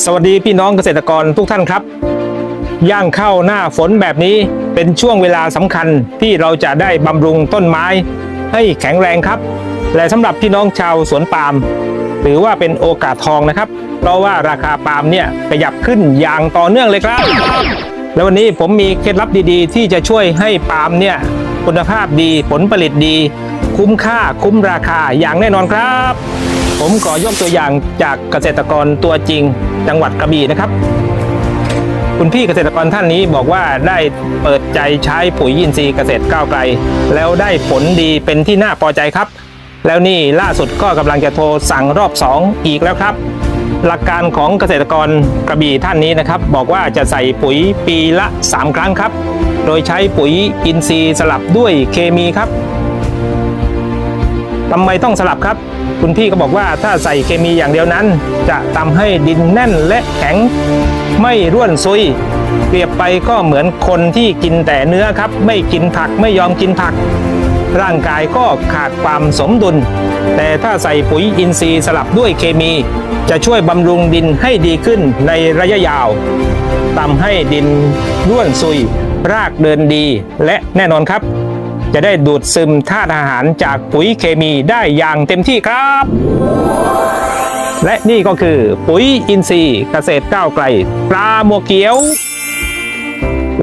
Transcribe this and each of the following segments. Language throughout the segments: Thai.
สวัสดีพี่น้องเกษตรกรทุกท่านครับ ย่างเข้าหน้าฝนแบบนี้เป็นช่วงเวลาสำคัญที่เราจะได้บำรุงต้นไม้ ให้แข็งแรงครับ และสำหรับพี่น้องชาวสวนปาล์มถือว่าเป็นโอกาสทองนะครับ เพราะว่าราคาปาล์มเนี่ยขยับขึ้นอย่างต่อเนื่องเลยครับ แล้ววันนี้ผมมีเคล็ดลับดีๆ ที่จะช่วยให้ปาล์มเนี่ยคุณภาพดีผลผลิตดี คุ้มค่าคุ้มราคาอย่างแน่นอนครับ ผมขอยกตัวอย่างจากเกษตรกรตัวจริง จังหวัดกระบี่นะครับ คุณพี่เกษตรกรท่านนี้บอกว่าได้เปิดใจใช้ปุ๋ยอินทรีย์เกษตรก้าวไกล แล้วได้ผลดีเป็นที่น่าพอใจครับ แล้วนี่ล่าสุดก็กำลังจะโทรสั่งรอบ 2 อีกแล้วครับหลักการของเกษตรกรกระบี่ท่านนี้นะครับ บอกว่าจะใส่ปุ๋ยปีละ 3 ครั้งครับ โดยใช้ปุ๋ยอินทรีย์สลับด้วยเคมีครับ ทำไมต้องสลับครับ คุณพี่ก็บอกว่าถ้าใส่เคมีอย่างเดียวนั้น จะทำให้ดินแน่นและแข็ง ไม่ร่วนซุย เปรียบไปก็เหมือนคนที่กินแต่เนื้อครับ ไม่กินผักไม่ยอมกินผัก ร่างกายก็ขาดความสมดุล แต่ถ้าใส่ปุ๋ยอินทรีย์สลับด้วยเคมี จะช่วยบำรุงดินให้ดีขึ้นในระยะยาวทำให้ดินร่วนซุย รากเดินดีและแน่นอนครับ จะได้ดูดซึมธาตุอาหารจากปุ๋ยเคมีได้อย่างเต็มที่ครับ และนี่ก็คือปุ๋ยอินทรีย์เกษตรก้าวไกลปลาโมวเกียว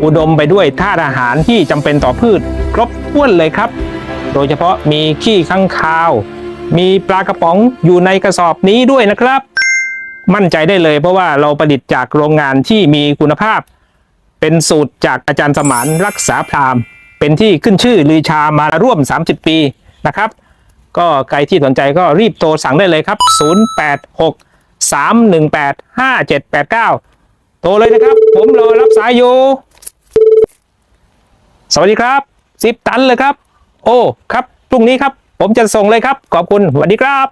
อุดมไปด้วยธาตุอาหารที่จำเป็นต่อพืชครบถ้วนเลยครับ โดยเฉพาะมีขี้ข้างคาว มีปลากระป๋องอยู่ในกระสอบนี้ด้วยนะครับ มั่นใจได้เลยเพราะว่าเราผลิตจากโรงงานที่มีคุณภาพ เป็นสูตรจากอาจารย์สมานรักษาพราม เป็นที่ขึ้นชื่อลือชามาร่วม 30 ปีนะครับ ก็ใครที่สนใจก็รีบโทรสั่งได้เลยครับ 086 318 5789 โทรเลยนะครับ ผมรอรับสายอยู่ สวัสดีครับสิบตันเลยครับ โอ้ครับพรุ่งนี้ครับ ผมจะส่งเลยครับ ขอบคุณสวัสดีครับ